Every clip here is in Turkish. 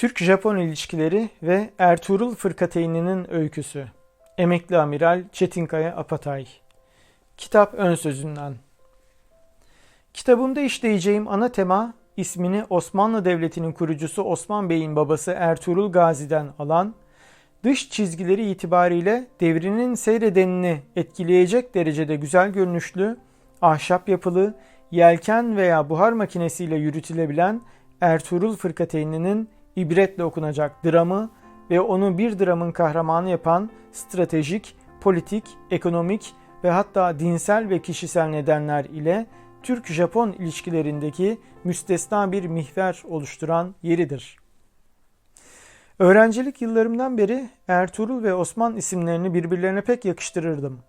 Türk-Japon ilişkileri ve Ertuğrul Fırkateyninin öyküsü. Emekli Amiral Çetinkaya Apatay. Kitap ön sözünden. Kitabımda işleyeceğim ana tema ismini Osmanlı Devleti'nin kurucusu Osman Bey'in babası Ertuğrul Gazi'den alan, dış çizgileri itibariyle devrinin seyredenini etkileyecek derecede güzel görünüşlü, ahşap yapılı, yelken veya buhar makinesiyle yürütülebilen Ertuğrul Fırkateyninin ibretle okunacak dramı ve onu bir dramın kahramanı yapan stratejik, politik, ekonomik ve hatta dinsel ve kişisel nedenler ile Türk-Japon ilişkilerindeki müstesna bir mihver oluşturan yeridir. Öğrencilik yıllarımdan beri Ertuğrul ve Osman isimlerini birbirlerine pek yakıştırırdım.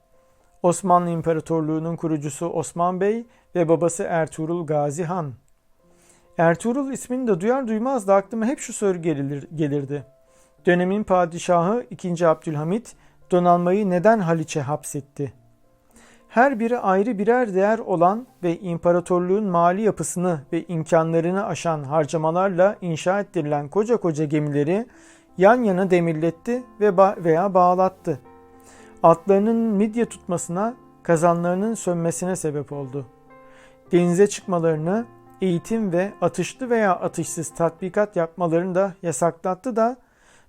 Osmanlı İmparatorluğu'nun kurucusu Osman Bey ve babası Ertuğrul Gazi Han. Ertuğrul ismini de duyar duymaz da aklıma hep şu soru gelir, gelirdi. Dönemin padişahı 2. Abdülhamit donanmayı neden Haliç'e hapsetti? Her biri ayrı birer değer olan ve imparatorluğun mali yapısını ve imkanlarını aşan harcamalarla inşa ettirilen koca koca gemileri yan yana demirletti ve ba- veya bağlattı. Atlarının midye tutmasına, kazanlarının sönmesine sebep oldu. Denize çıkmalarını, eğitim ve atışlı veya atışsız tatbikat yapmalarını da yasaklattı da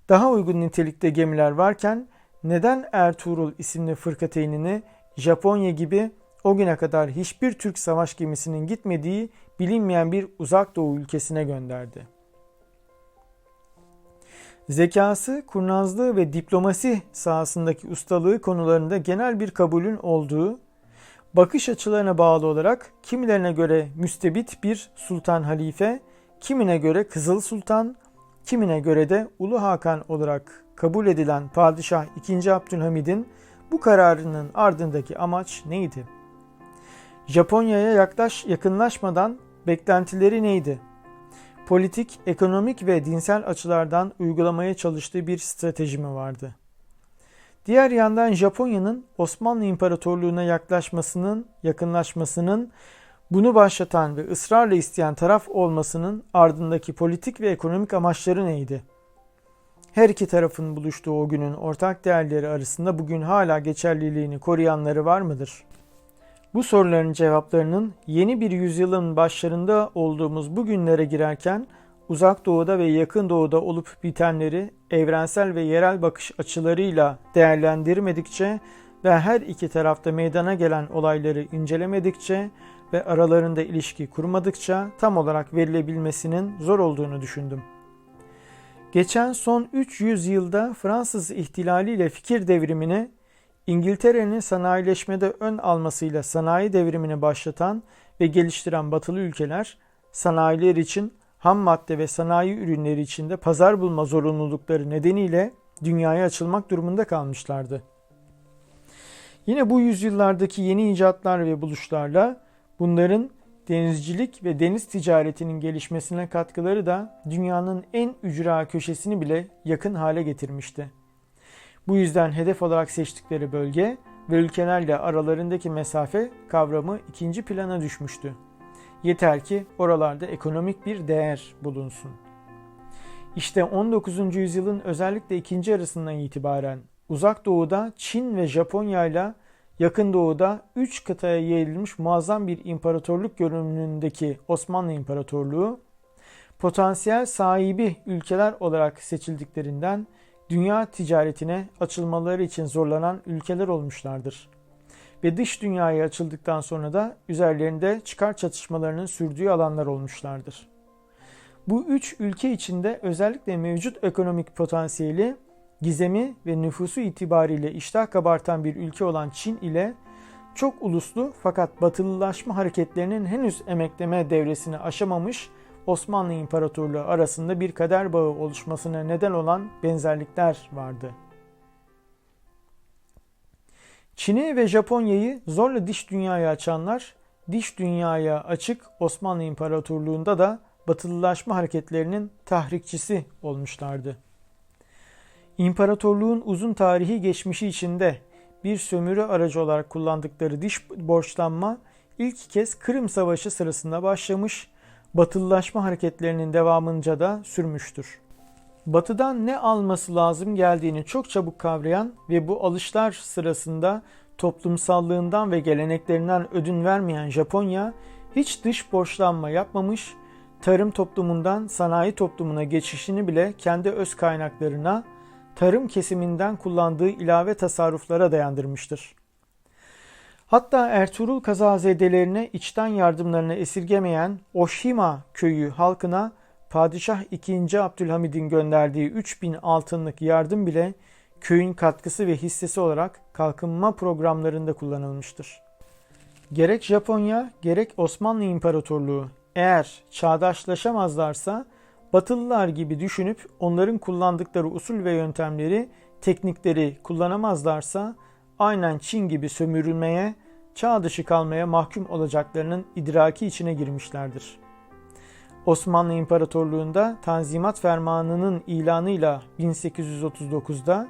daha uygun nitelikte gemiler varken neden Ertuğrul isimli fırkateynini Japonya gibi o güne kadar hiçbir Türk savaş gemisinin gitmediği bilinmeyen bir uzak doğu ülkesine gönderdi. Zekası, kurnazlığı ve diplomasi sahasındaki ustalığı konularında genel bir kabulün olduğu, bakış açılarına bağlı olarak kimilerine göre müstebit bir sultan halife, kimine göre Kızıl Sultan, kimine göre de Ulu Hakan olarak kabul edilen Padişah II. Abdülhamid'in bu kararının ardındaki amaç neydi? Japonya'ya yaklaş yakınlaşmadan beklentileri neydi? Politik, ekonomik ve dinsel açılardan uygulamaya çalıştığı bir strateji mi vardı? Diğer yandan Japonya'nın Osmanlı İmparatorluğu'na yaklaşmasının, yakınlaşmasının bunu başlatan ve ısrarla isteyen taraf olmasının ardındaki politik ve ekonomik amaçları neydi? Her iki tarafın buluştuğu o günün ortak değerleri arasında bugün hala geçerliliğini koruyanları var mıdır? Bu soruların cevaplarının yeni bir yüzyılın başlarında olduğumuz bu günlere girerken uzak doğuda ve yakın doğuda olup bitenleri evrensel ve yerel bakış açılarıyla değerlendirmedikçe ve her iki tarafta meydana gelen olayları incelemedikçe ve aralarında ilişki kurmadıkça tam olarak verilebilmesinin zor olduğunu düşündüm. Geçen son 300 yılda Fransız ihtilaliyle fikir devrimini, İngiltere'nin sanayileşmede ön almasıyla sanayi devrimini başlatan ve geliştiren batılı ülkeler, sanayiler için ham madde ve sanayi ürünleri içinde pazar bulma zorunlulukları nedeniyle dünyaya açılmak durumunda kalmışlardı. Yine bu yüzyıllardaki yeni icatlar ve buluşlarla bunların denizcilik ve deniz ticaretinin gelişmesine katkıları da dünyanın en ücra köşesini bile yakın hale getirmişti. Bu yüzden hedef olarak seçtikleri bölge ve ülkelerle aralarındaki mesafe kavramı ikinci plana düşmüştü. Yeter ki oralarda ekonomik bir değer bulunsun. İşte 19. yüzyılın özellikle ikinci yarısından itibaren Uzak Doğu'da Çin ve Japonya ile Yakın Doğu'da 3 kıtaya yayılmış muazzam bir imparatorluk görünümündeki Osmanlı İmparatorluğu, potansiyel sahibi ülkeler olarak seçildiklerinden dünya ticaretine açılmaları için zorlanan ülkeler olmuşlardır. Ve dış dünyaya açıldıktan sonra da üzerlerinde çıkar çatışmalarının sürdüğü alanlar olmuşlardır. Bu üç ülke içinde özellikle mevcut ekonomik potansiyeli gizemi ve nüfusu itibariyle iştah kabartan bir ülke olan Çin ile çok uluslu fakat batılılaşma hareketlerinin henüz emekleme devresini aşamamış Osmanlı İmparatorluğu arasında bir kader bağı oluşmasına neden olan benzerlikler vardı. Çin'i ve Japonya'yı zorla diş dünyaya açanlar, diş dünyaya açık Osmanlı İmparatorluğu'nda da batılılaşma hareketlerinin tahrikçisi olmuşlardı. İmparatorluğun uzun tarihi geçmişi içinde bir sömürü aracı olarak kullandıkları diş borçlanma ilk kez Kırım Savaşı sırasında başlamış, batılılaşma hareketlerinin devamınca da sürmüştür. Batı'dan ne alması lazım geldiğini çok çabuk kavrayan ve bu alışlar sırasında toplumsallığından ve geleneklerinden ödün vermeyen Japonya hiç dış borçlanma yapmamış, tarım toplumundan sanayi toplumuna geçişini bile kendi öz kaynaklarına, tarım kesiminden kullandığı ilave tasarruflara dayandırmıştır. Hatta Ertuğrul kazazedelerine içten yardımlarını esirgemeyen Oshima köyü halkına Padişah II. Abdülhamid'in gönderdiği 3000 altınlık yardım bile köyün katkısı ve hissesi olarak kalkınma programlarında kullanılmıştır. Gerek Japonya gerek Osmanlı İmparatorluğu eğer çağdaşlaşamazlarsa Batılılar gibi düşünüp onların kullandıkları usul ve yöntemleri, teknikleri kullanamazlarsa aynen Çin gibi sömürülmeye, çağ dışı kalmaya mahkum olacaklarının idraki içine girmişlerdir. Osmanlı İmparatorluğu'nda Tanzimat Fermanı'nın ilanıyla 1839'da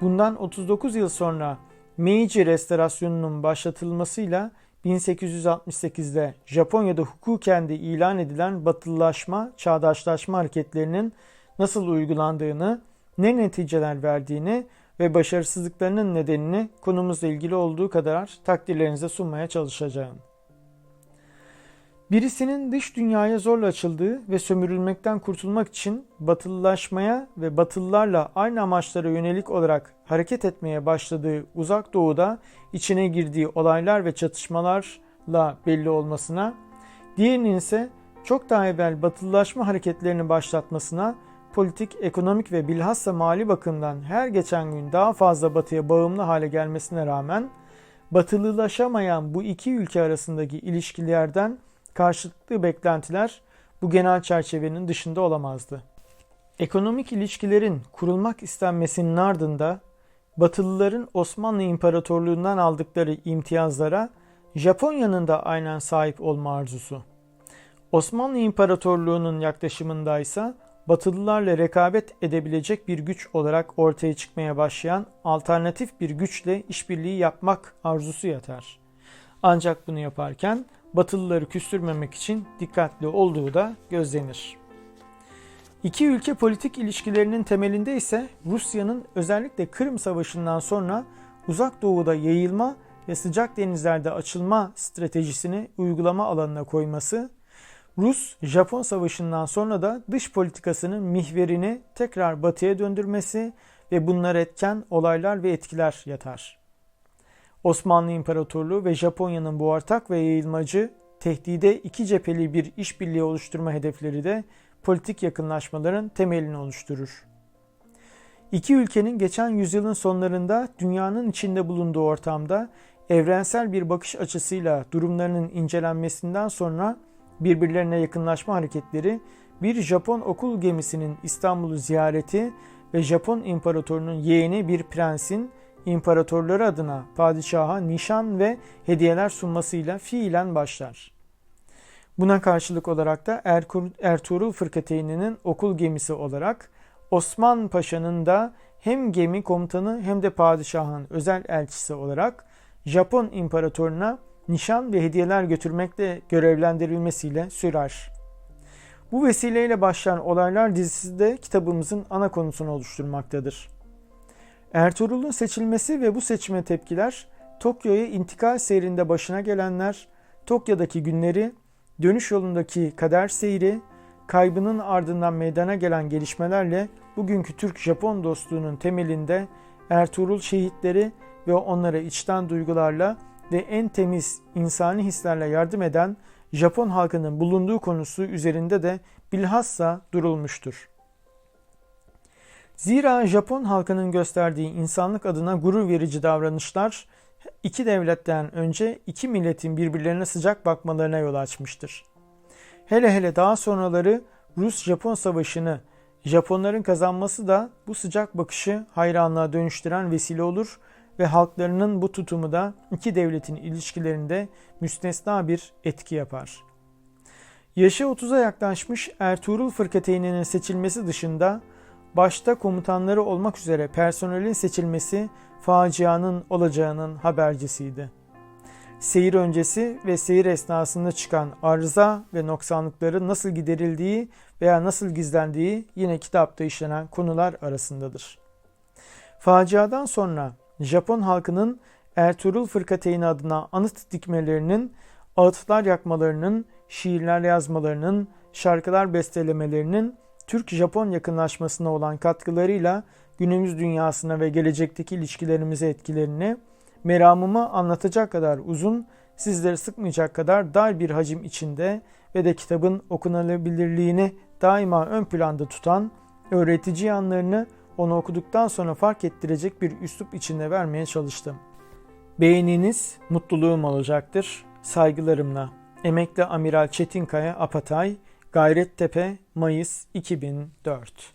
bundan 39 yıl sonra Meiji restorasyonunun başlatılmasıyla 1868'de Japonya'da hukuken de ilan edilen batılılaşma, çağdaşlaşma hareketlerinin nasıl uygulandığını, ne neticeler verdiğini ve başarısızlıklarının nedenini konumuzla ilgili olduğu kadar takdirlerinize sunmaya çalışacağım. Birisinin dış dünyaya zorla açıldığı ve sömürülmekten kurtulmak için batılılaşmaya ve batılılarla aynı amaçlara yönelik olarak hareket etmeye başladığı uzak doğuda içine girdiği olaylar ve çatışmalarla belli olmasına, diğerinin ise çok daha evvel batılılaşma hareketlerini başlatmasına, politik, ekonomik ve bilhassa mali bakımdan her geçen gün daha fazla batıya bağımlı hale gelmesine rağmen, batılılaşamayan bu iki ülke arasındaki ilişkilerden karşılıklı beklentiler bu genel çerçevenin dışında olamazdı. Ekonomik ilişkilerin kurulmak istenmesinin ardında Batılıların Osmanlı İmparatorluğundan aldıkları imtiyazlara Japonya'nın da aynen sahip olma arzusu. Osmanlı İmparatorluğu'nun yaklaşımında ise Batılılarla rekabet edebilecek bir güç olarak ortaya çıkmaya başlayan alternatif bir güçle işbirliği yapmak arzusu yatar. Ancak bunu yaparken Batılıları küstürmemek için dikkatli olduğu da gözlenir. İki ülke politik ilişkilerinin temelinde ise Rusya'nın özellikle Kırım Savaşı'ndan sonra uzak doğuda yayılma ve sıcak denizlerde açılma stratejisini uygulama alanına koyması, Rus-Japon Savaşı'ndan sonra da dış politikasının mihverini tekrar batıya döndürmesi ve bunlar etken olaylar ve etkiler yatar. Osmanlı İmparatorluğu ve Japonya'nın bu ortak ve yayılmacı tehdide iki cepheli bir işbirliği oluşturma hedefleri de politik yakınlaşmaların temelini oluşturur. İki ülkenin geçen yüzyılın sonlarında dünyanın içinde bulunduğu ortamda evrensel bir bakış açısıyla durumlarının incelenmesinden sonra birbirlerine yakınlaşma hareketleri bir Japon okul gemisinin İstanbul'u ziyareti ve Japon imparatorunun yeğeni bir prensin imparatorları adına padişaha nişan ve hediyeler sunmasıyla fiilen başlar. Buna karşılık olarak da Ertuğrul Fırkateyninin okul gemisi olarak Osman Paşa'nın da hem gemi komutanı hem de padişahın özel elçisi olarak Japon imparatoruna nişan ve hediyeler götürmekle görevlendirilmesiyle sürer. Bu vesileyle başlayan olaylar dizisi de kitabımızın ana konusunu oluşturmaktadır. Ertuğrul'un seçilmesi ve bu seçime tepkiler, Tokyo'ya intikal seyrinde başına gelenler, Tokyo'daki günleri, dönüş yolundaki kader seyri, kaybının ardından meydana gelen gelişmelerle bugünkü Türk-Japon dostluğunun temelinde Ertuğrul şehitleri ve onlara içten duygularla ve en temiz insani hislerle yardım eden Japon halkının bulunduğu konusu üzerinde de bilhassa durulmuştur. Zira Japon halkının gösterdiği insanlık adına gurur verici davranışlar iki devletten önce iki milletin birbirlerine sıcak bakmalarına yol açmıştır. Hele hele daha sonraları Rus-Japon savaşını Japonların kazanması da bu sıcak bakışı hayranlığa dönüştüren vesile olur ve halklarının bu tutumu da iki devletin ilişkilerinde müstesna bir etki yapar. Yaşı 30'a yaklaşmış Ertuğrul Fırkateyn'in seçilmesi dışında başta komutanları olmak üzere personelin seçilmesi facianın olacağının habercisiydi. seyir öncesi ve seyir esnasında çıkan arıza ve noksanlıkların nasıl giderildiği veya nasıl gizlendiği yine kitapta işlenen konular arasındadır. Faciadan sonra Japon halkının Ertuğrul Fırkateyni adına anıt dikmelerinin, ağıtlar yakmalarının, şiirler yazmalarının, şarkılar bestelemelerinin Türk-Japon yakınlaşmasına olan katkılarıyla günümüz dünyasına ve gelecekteki ilişkilerimize etkilerini meramımı anlatacak kadar uzun, sizleri sıkmayacak kadar dar bir hacim içinde ve de kitabın okunabilirliğini daima ön planda tutan, öğretici yanlarını onu okuduktan sonra fark ettirecek bir üslup içinde vermeye çalıştım. Beğeniniz mutluluğum olacaktır. Saygılarımla. Emekli Amiral Çetinkaya Apatay, Gayrettepe, Mayıs 2004